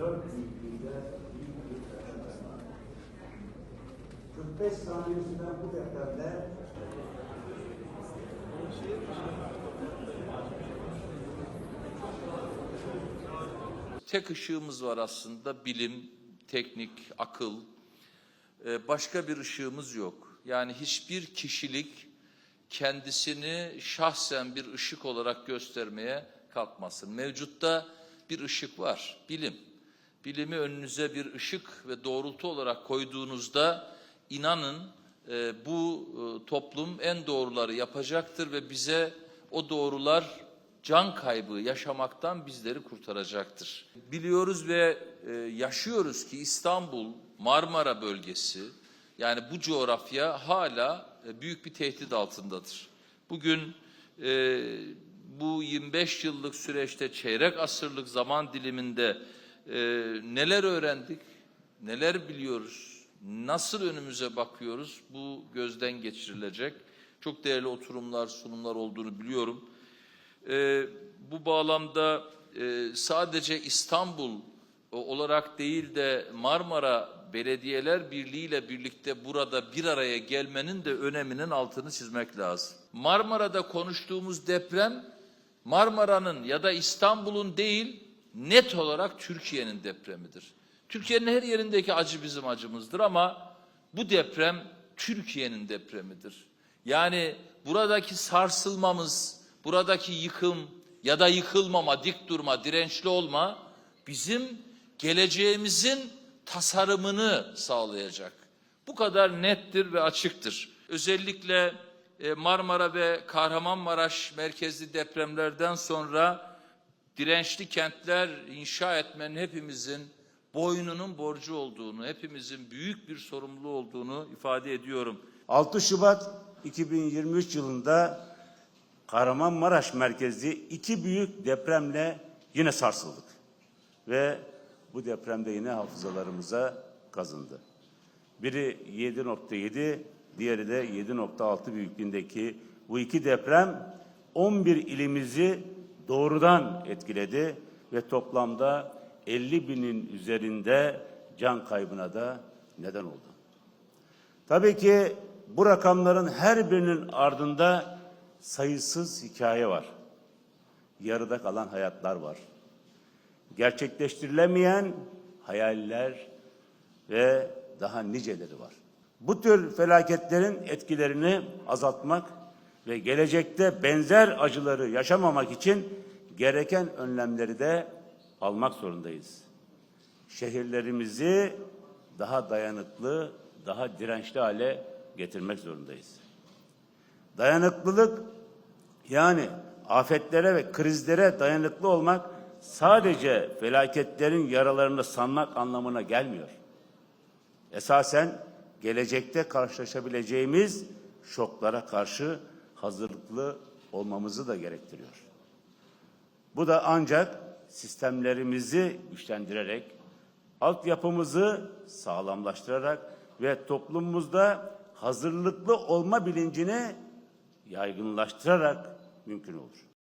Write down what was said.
dört büyüklüğünde büyük bir deprem var. 45 saniye bu depremde Tek ışığımız var aslında bilim, teknik, akıl. Ee, Başka bir ışığımız yok. Yani hiçbir kişilik kendisini şahsen bir ışık olarak göstermeye kalkmasın. Mevcutta bir ışık var, bilim. Bilimi önünüze bir ışık ve doğrultu olarak koyduğunuzda inanın e, bu e, toplum en doğruları yapacaktır ve bize o doğrular can kaybı yaşamaktan bizleri kurtaracaktır. Biliyoruz ve e, yaşıyoruz ki İstanbul, Marmara bölgesi yani bu coğrafya hala e, büyük bir tehdit altındadır. Bugün e, bu 25 yıllık süreçte çeyrek asırlık zaman diliminde e, neler öğrendik, neler biliyoruz, nasıl önümüze bakıyoruz bu gözden geçirilecek. Çok değerli oturumlar, sunumlar olduğunu biliyorum. Ee, bu bağlamda e, sadece İstanbul olarak değil de Marmara Belediyeler Birliği ile birlikte burada bir araya gelmenin de öneminin altını çizmek lazım. Marmara'da konuştuğumuz deprem Marmara'nın ya da İstanbul'un değil net olarak Türkiye'nin depremidir. Türkiye'nin her yerindeki acı bizim acımızdır ama bu deprem Türkiye'nin depremidir. Yani buradaki sarsılmamız, buradaki yıkım ya da yıkılmama, dik durma, dirençli olma bizim geleceğimizin tasarımını sağlayacak. Bu kadar nettir ve açıktır. Özellikle e, Marmara ve Kahramanmaraş merkezli depremlerden sonra dirençli kentler inşa etmenin hepimizin boynunun borcu olduğunu, hepimizin büyük bir sorumluluğu olduğunu ifade ediyorum. 6 Şubat 2023 yılında Kahramanmaraş merkezli iki büyük depremle yine sarsıldık. Ve bu depremde yine hafızalarımıza kazındı. Biri 7.7, diğeri de 7.6 büyüklüğündeki bu iki deprem 11 ilimizi doğrudan etkiledi ve toplamda 50 binin üzerinde can kaybına da neden oldu. Tabii ki bu rakamların her birinin ardında sayısız hikaye var. Yarıda kalan hayatlar var. Gerçekleştirilemeyen hayaller ve daha niceleri var. Bu tür felaketlerin etkilerini azaltmak ve gelecekte benzer acıları yaşamamak için gereken önlemleri de almak zorundayız. Şehirlerimizi daha dayanıklı, daha dirençli hale getirmek zorundayız. Dayanıklılık yani afetlere ve krizlere dayanıklı olmak sadece felaketlerin yaralarını sanmak anlamına gelmiyor. Esasen gelecekte karşılaşabileceğimiz şoklara karşı hazırlıklı olmamızı da gerektiriyor. Bu da ancak sistemlerimizi güçlendirerek, altyapımızı sağlamlaştırarak ve toplumumuzda hazırlıklı olma bilincini yaygınlaştırarak mümkün olur.